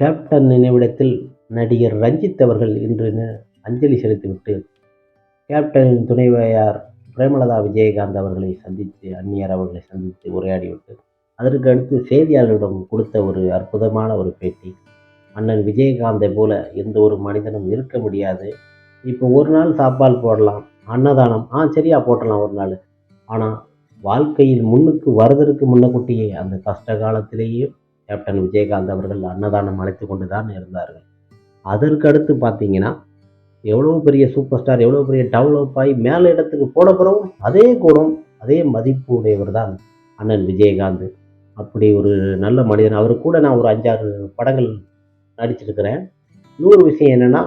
Captain நினைவிடத்தில் நடிகர் ரஞ்சித் அவர்கள் இன்று அஞ்சலி செலுத்திவிட்டு கேப்டனின் துணைவையார் பிரேமலதா விஜயகாந்த் அவர்களை சந்தித்து அந்நியர் அவர்களை சந்தித்து உரையாடிவிட்டு அதற்கு அடுத்து செய்தியாளரிடம் கொடுத்த ஒரு அற்புதமான ஒரு பேட்டி. அண்ணன் விஜயகாந்தை போல எந்த ஒரு மனிதனும் இருக்க முடியாது. இப்போ ஒரு நாள் சாப்பாடு போடலாம் அன்னதானம் ஆ சரியா போட்டலாம் ஒரு நாள். ஆனால் வாழ்க்கையில் முன்னுக்கு வருவதற்கு முன்னக்குட்டியே அந்த கஷ்ட காலத்திலேயே கேப்டன் விஜயகாந்த் அவர்கள் அன்னதானம் அழைத்து கொண்டு தான் இருந்தார்கள். அதற்கு அடுத்து பார்த்தீங்கன்னா எவ்வளோ பெரிய சூப்பர் ஸ்டார் எவ்வளோ பெரிய டெவலப் ஆகி மேலே இடத்துக்கு போன அதே குணம் அதே மதிப்பு உடையவர் தான் அண்ணன் விஜயகாந்த். அப்படி ஒரு நல்ல மனிதன். அவர் கூட நான் ஒரு அஞ்சாறு படங்கள் நடிச்சிருக்கிறேன். இன்னொரு விஷயம் என்னென்னா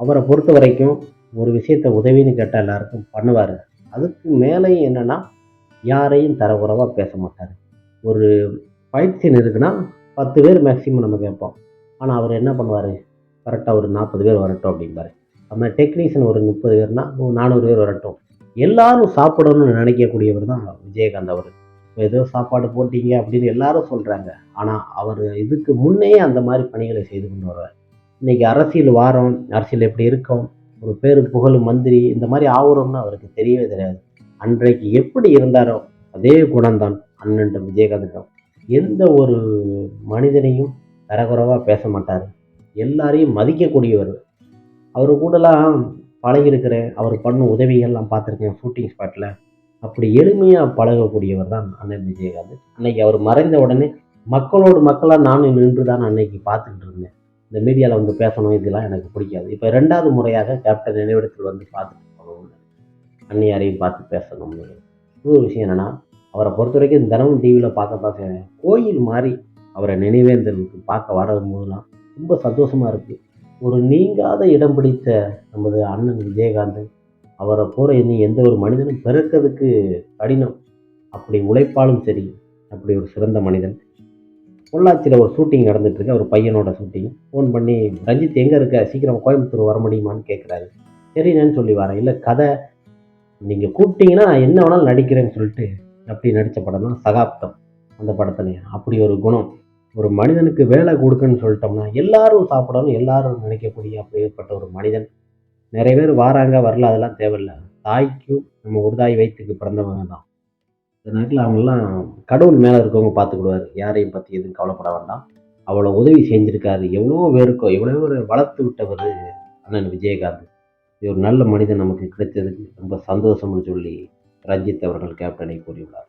அவரை பொறுத்த வரைக்கும் ஒரு விஷயத்தை உதவின்னு கேட்டால் எல்லாருக்கும் பண்ணுவார். அதுக்கு மேலேயும் என்னென்னா யாரையும் தரக்குறைவாக பேச மாட்டார். ஒரு ஃபைட் சீன் இருக்குன்னா பத்து பேர் மேக்ஸிமம் நம்ம கேட்போம். ஆனால் அவர் என்ன பண்ணுவார்? கரெக்டாக ஒரு நாற்பது பேர் வரட்டும் அப்படிம்பாரு. நம்ம டெக்னீஷியன் ஒரு முப்பது பேர்னா ஒரு நானூறு பேர் வரட்டும். எல்லாரும் சாப்பிடணும்னு நினைக்கக்கூடியவர் தான் விஜயகாந்த் அவர். ஏதோ சாப்பாடு போட்டீங்க அப்படின்னு எல்லாரும் சொல்கிறாங்க ஆனால் அவர் இதுக்கு முன்னே அந்த மாதிரி பணிகளை செய்து கொண்டு வருவார். இன்றைக்கி அரசியல் வாரம் அரசியல் எப்படி இருக்கும்? ஒரு பேர் புகழ் மந்திரி இந்த மாதிரி ஆகுறோம்னு அவருக்கு தெரியவே தெரியாது. அன்றைக்கு எப்படி இருந்தாரோ அதே குணம்தான் அண்ணன் விஜயகாந்திடம் எந்த ஒரு மனிதனையும் தரகுறவாக பேச மாட்டார். எல்லாரையும் மதிக்கக்கூடியவர். அவர் கூடலாம் பழகிருக்கிறேன் அவர் பண்ண உதவிகள்லாம் பார்த்துருக்கேன் ஷூட்டிங் ஸ்பாட்டில் அப்படி எளிமையாக பழகக்கூடியவர் தான் அண்ணன் விஜயகாந்த். அன்னைக்கு அவர் மறைந்த உடனே மக்களோடு மக்களாக நானும் நின்று தான் அன்னைக்கு பார்த்துக்கிட்டு இருந்தேன். இந்த மீடியாவில் வந்து பேசணும் இதெல்லாம் எனக்கு பிடிக்காது. இப்போ ரெண்டாவது முறையாக கேப்டன் நினைவிடத்தில் வந்து பார்த்துட்டு போகணும் அன்னையாரையும் பார்த்து பேசணும்னு. இன்னொரு விஷயம் என்னென்னா அவரை பொறுத்த வரைக்கும் தினமும் டிவியில் பார்க்க பார்க்க கோயில் மாதிரி அவரை நினைவேந்தலுக்கு பார்க்க வரும்போதெல்லாம் ரொம்ப சந்தோஷமாக இருக்குது ஒரு நீங்காத இடம் பிடித்த நமது அண்ணன் விஜயகாந்த் அவரை போகிற இனி எந்த ஒரு மனிதனும் பிறக்கிறதுக்கு கடினம். அப்படி உழைப்பாலும் சரி அப்படி ஒரு சிறந்த மனிதன். பொள்ளாச்சியில் ஒரு ஷூட்டிங் நடந்துகிட்ருக்கு அவர் பையனோட ஷூட்டிங் ஃபோன் பண்ணி ரஞ்சித் எங்கே இருக்க? சீக்கிரம் கோயம்புத்தூர் வர முடியுமான்னு கேட்குறாரு சரிண்ணேன்னு சொல்லி வரேன் இல்லை கதை. நீங்கள் கூப்பிட்டீங்கன்னா நான் என்ன வேணாலும் நடிக்கிறேன்னு சொல்லிட்டு அப்படி நடித்த படம் தான் சகாப்தம். அந்த படத்துலையும் அப்படி ஒரு குணம். ஒரு மனிதனுக்கு வேலை கொடுக்குன்னு சொல்லிட்டோம்னா எல்லாரும் சாப்பிடணும் எல்லாரும் நினைக்கக்கூடிய அப்படிப்பட்ட ஒரு மனிதன். நிறைய பேர் வாராங்க வரல அதெல்லாம் தேவையில்லை. தாய்க்கும் நம்ம ஒரு தாய் வயிற்றுக்கு பிறந்தவங்க தான். இந்த நேரத்தில் அவங்கெல்லாம் கடவுள் மேலே இருக்கவங்க பார்த்துக்கிடுவார். யாரையும் பற்றி எதுவும் கவலைப்பட வேண்டாம். அவ்வளோ உதவி செஞ்சுருக்காரு. எவ்வளோ பேருக்கோ எவ்வளோ பேர் வளர்த்து விட்டவர் அண்ணன் விஜயகாந்த். இது ஒரு நல்ல மனிதன் நமக்கு கிடைத்ததுக்கு ரொம்ப சந்தோஷம்னு சொல்லி ரஞ்சித் அவர்கள் கேப்டனை கூறியுள்ளார்.